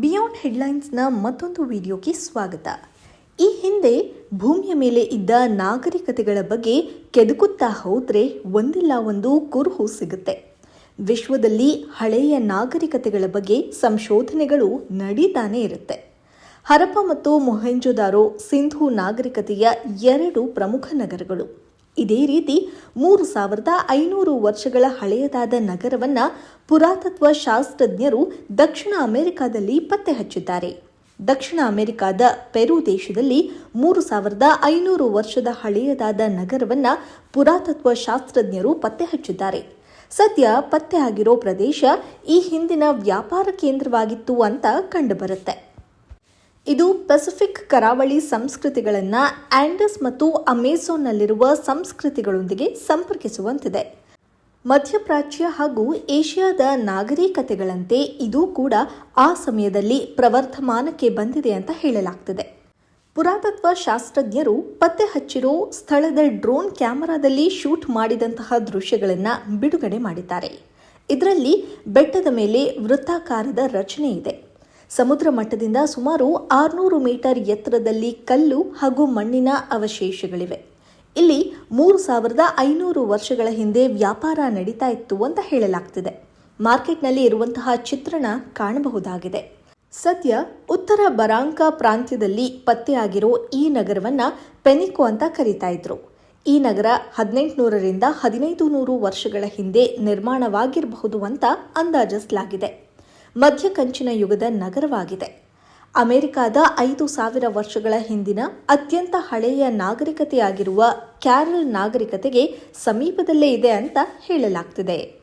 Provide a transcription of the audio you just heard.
Beyond ಹೆಡ್ಲೈನ್ಸ್ನ ಮತ್ತೊಂದು ವಿಡಿಯೋಗೆ ಸ್ವಾಗತ. ಈ ಹಿಂದೆ ಭೂಮಿಯ ಮೇಲೆ ಇದ್ದ ನಾಗರಿಕತೆಗಳ ಬಗ್ಗೆ ಕೆದಕುತ್ತಾ ಹೋದರೆ ಒಂದಿಲ್ಲ ಒಂದು ಕುರುಹು ಸಿಗುತ್ತೆ. ವಿಶ್ವದಲ್ಲಿ ಹಳೆಯ ನಾಗರಿಕತೆಗಳ ಬಗ್ಗೆ ಸಂಶೋಧನೆಗಳು ನಡೀತಾನೆ ಇರುತ್ತೆ. ಹರಪ್ಪ ಮತ್ತು ಮೊಹೆಂಜೊದಾರೋ ಸಿಂಧು ನಾಗರಿಕತೆಯ ಎರಡು ಪ್ರಮುಖ ನಗರಗಳು. ಇದೇ ರೀತಿ ಮೂರು ಸಾವಿರದ ಐನೂರು ವರ್ಷಗಳ ಹಳೆಯದಾದ ನಗರವನ್ನ ಪುರಾತತ್ವ ಶಾಸ್ತ್ರಜ್ಞರು ದಕ್ಷಿಣ ಅಮೆರಿಕಾದಲ್ಲಿ ಪತ್ತೆ ಹಚ್ಚಿದ್ದಾರೆ. ದಕ್ಷಿಣ ಅಮೆರಿಕಾದ ಪೆರು ದೇಶದಲ್ಲಿ ಮೂರು ಸಾವಿರದ ಐನೂರು ವರ್ಷದ ಹಳೆಯದಾದ ನಗರವನ್ನ ಪುರಾತತ್ವ ಶಾಸ್ತ್ರಜ್ಞರು ಪತ್ತೆ ಹಚ್ಚಿದ್ದಾರೆ. ಸದ್ಯ ಪತ್ತೆ ಆಗಿರೋ ಪ್ರದೇಶ ಈ ಹಿಂದಿನ ವ್ಯಾಪಾರ ಕೇಂದ್ರವಾಗಿತ್ತು ಅಂತ ಕಂಡುಬರುತ್ತೆ. ಇದು ಪೆಸಿಫಿಕ್ ಕರಾವಳಿ ಸಂಸ್ಕೃತಿಗಳನ್ನು ಆಂಡಸ್ ಮತ್ತು ಅಮೆಝಾನ್ನಲ್ಲಿರುವ ಸಂಸ್ಕೃತಿಗಳೊಂದಿಗೆ ಸಂಪರ್ಕಿಸುವಂತಿದೆ. ಮಧ್ಯಪ್ರಾಚ್ಯ ಹಾಗೂ ಏಷ್ಯಾದ ನಾಗರಿಕತೆಗಳಂತೆ ಇದು ಕೂಡ ಆ ಸಮಯದಲ್ಲಿ ಪ್ರವರ್ಧಮಾನಕ್ಕೆ ಬಂದಿದೆ ಅಂತ ಹೇಳಲಾಗ್ತಿದೆ. ಪುರಾತತ್ವ ಶಾಸ್ತ್ರಜ್ಞರು ಪತ್ತೆ ಹಚ್ಚಿರೋ ಸ್ಥಳದ ಡ್ರೋನ್ ಕ್ಯಾಮೆರಾದಲ್ಲಿ ಶೂಟ್ ಮಾಡಿದಂತಹ ದೃಶ್ಯಗಳನ್ನು ಬಿಡುಗಡೆ ಮಾಡಿದ್ದಾರೆ. ಇದರಲ್ಲಿ ಬೆಟ್ಟದ ಮೇಲೆ ವೃತ್ತಾಕಾರದ ರಚನೆ ಇದೆ. ಸಮುದ್ರ ಮಟ್ಟದಿಂದ ಸುಮಾರು ಆರುನೂರು ಮೀಟರ್ ಎತ್ತರದಲ್ಲಿ ಕಲ್ಲು ಹಾಗೂ ಮಣ್ಣಿನ ಅವಶೇಷಗಳಿವೆ. ಇಲ್ಲಿ ಮೂರು ಸಾವಿರದ ಐನೂರು ವರ್ಷಗಳ ಹಿಂದೆ ವ್ಯಾಪಾರ ನಡೀತಾ ಇತ್ತು ಅಂತ ಹೇಳಲಾಗ್ತಿದೆ. ಮಾರ್ಕೆಟ್ನಲ್ಲಿ ಇರುವಂತಹ ಚಿತ್ರಣ ಕಾಣಬಹುದಾಗಿದೆ. ಸದ್ಯ ಉತ್ತರ ಬರಾಂಕ ಪ್ರಾಂತ್ಯದಲ್ಲಿ ಪತ್ತೆಯಾಗಿರೋ ಈ ನಗರವನ್ನ ಪೆನಿಕೋ ಅಂತ ಕರೀತಾ ಇದ್ರು. ಈ ನಗರ ಹದಿನೆಂಟುನೂರರಿಂದ ಹದಿನೈದು ನೂರು ವರ್ಷಗಳ ಹಿಂದೆ ನಿರ್ಮಾಣವಾಗಿರಬಹುದು ಅಂತ ಅಂದಾಜಿಸಲಾಗಿದೆ. ಮಧ್ಯ ಕಂಚಿನ ಯುಗದ ನಗರವಾಗಿದೆ. ಅಮೆರಿಕದ ಐದು ಸಾವಿರ ವರ್ಷಗಳ ಹಿಂದಿನ ಅತ್ಯಂತ ಹಳೆಯ ನಾಗರಿಕತೆಯಾಗಿರುವ ಕ್ಯಾರಲ್ ನಾಗರಿಕತೆಗೆ ಸಮೀಪದಲ್ಲೇ ಇದೆ ಅಂತ ಹೇಳಲಾಗ್ತಿದೆ.